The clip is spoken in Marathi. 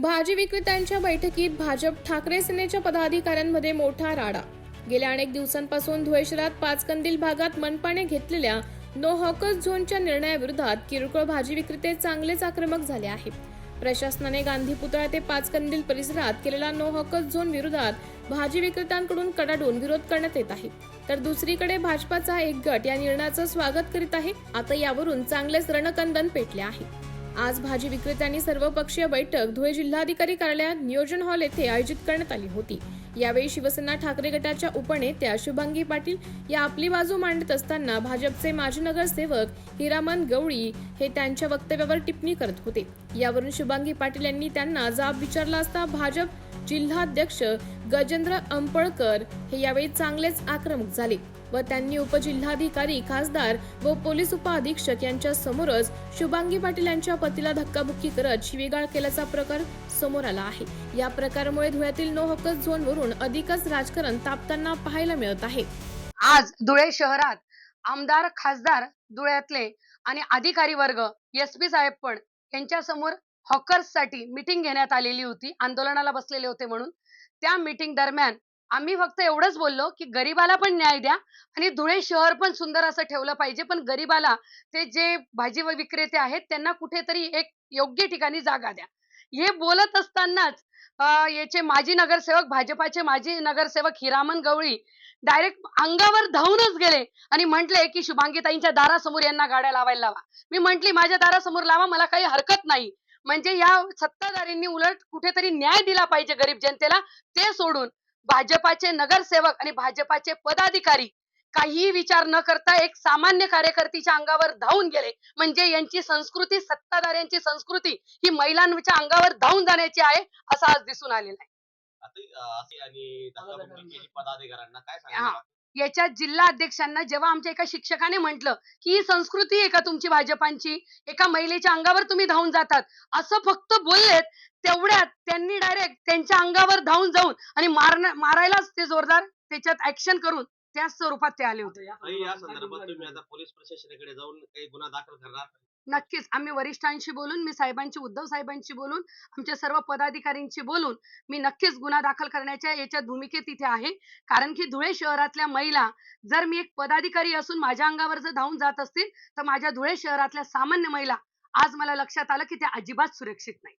भाजी विक्रेत्यांच्या बैठकीत भाजप ठाकरे सेनेच्या पदाधिकाऱ्यांमध्ये मोठा राडा. गेल्या अनेक दिवसांपासून धुळे शहरात पाचकंदील भागात मनपाने घेतलेल्या नो हॉकर्स झोनच्या निर्णयाविरोधात किरकोळ भाजी विक्रेते चांगलेच आक्रमक झाले आहेत. प्रशासनाने गांधी पुतळा ते पाचकंदील परिसरात केलेला नो हॉकर्स झोन विरोधात भाजी विक्रेत्यांकडून कडाडून विरोध करण्यात येत आहे. तर दुसरीकडे भाजपाचा एक गट या निर्णयाचं स्वागत करीत आहे. आता यावरून चांगलेच रणकंदन पेटले आहे. आज भाजी विक्रेत्यांनी सर्वपक्षीय बैठक धुळे जिल्हाधिकारी कार्यालयात नियोजन हॉल येथे आयोजित करण्यात आली होती. यावेळी शिवसेना ठाकरे गटाच्या उपनेत्या शुभांगी पाटील या आपली बाजू मांडत असताना भाजपचे माजी नगरसेवक हिरामन गवळी हे त्यांच्या वक्तव्यावर टिप्पणी करत होते. यावरून शुभांगी पाटील यांनी त्यांना जाब विचारला असता भाजप जिल्हाध्यक्ष गजेंद्र अंपळकर हे यावेळी चांगलेच आक्रमक झाले. व त्यांनी उपजिल्हाधिकारी खासदार व पोलीस उपअधीक्षक यांच्या समोरच शुभांगी पाटील यांच्या पतीला धक्काबुक्की करत शिवीगाळ केल्याचा प्रकार समोर आला आहे. या प्रकारामुळे धुळ्यातील नो हक्कस झोन वरून अधिकच राजकारण तापताना पाहायला मिळत आहे. आज धुळे शहरात आमदार खासदार धुळ्यातले आणि अधिकारी वर्ग एस पी साहेब पण यांच्या समोर हॉकर्ससाठी मिटिंग घेण्यात आलेली होती. आंदोलनाला बसलेले होते म्हणून. त्या मिटिंग दरम्यान आम्ही फक्त एवढंच बोललो की गरीबाला पण न्याय द्या आणि धुळे शहर पण सुंदर असं ठेवलं पाहिजे. पण गरीबाला ते जे भाजी व विक्रेते आहेत त्यांना कुठेतरी एक योग्य ठिकाणी जागा द्या. हे बोलत असतानाच अं, याचे माजी नगरसेवक भाजपाचे माजी नगरसेवक हिरामन गवळी डायरेक्ट अंगावर धावूनच गेले आणि म्हटले की शुभांगीताईंच्या दारासमोर यांना गाड्या लावायला लावा. मी म्हंटली माझ्या दारासमोर लावा मला काही हरकत नाही. म्हणजे या सत्ताधारींनी उलट कुठेतरी न्याय दिला पाहिजे गरीब जनतेला ते सोडून. भाजपाचे नगरसेवक आणि भाजपाचे पदाधिकारी काहीही विचार न करता एक सामान्य कार्यकर्तीच्या अंगावर धावून गेले. म्हणजे यांची संस्कृती सत्ताधाऱ्यांची संस्कृती ही महिलांच्या अंगावर धावून जाण्याची आहे असं आज दिसून आलेलं आहे. आणि पदाधिकाऱ्यांना. काय हा. सांगितलं याच्या जिल्हा अध्यक्षांना जेव्हा आमच्या एका शिक्षकाने म्हटलं की ही संस्कृती आहे का तुमची भाजपांची? एका महिलेच्या अंगावर तुम्ही धावून जातात. असं फक्त बोललेत तेवढ्यात त्यांनी डायरेक्ट त्यांच्या अंगावर धावून जाऊन आणि मारण मारायलाच ते जोरदार त्याच्यात ऍक्शन करून त्याच स्वरूपात ते आले होते. या संदर्भात तुम्ही आता पोलीस प्रशासनाकडे जाऊन काही गुन्हा दाखल करणार? नक्कीच. आम्ही वरिष्ठांशी बोलून मी साहेबांशी उद्धव साहेबांशी बोलून आमच्या सर्व पदाधिकाऱ्यांशी बोलून मी नक्कीच गुन्हा दाखल करण्याच्या याच्या भूमिकेत इथे आहे. कारण की धुळे शहरातल्या महिला जर मी एक पदाधिकारी असून माझ्या अंगावर जर धावून जात असतील तर माझ्या धुळे शहरातल्या सामान्य महिला आज मला लक्षात आलं की त्या अजिबात सुरक्षित नाही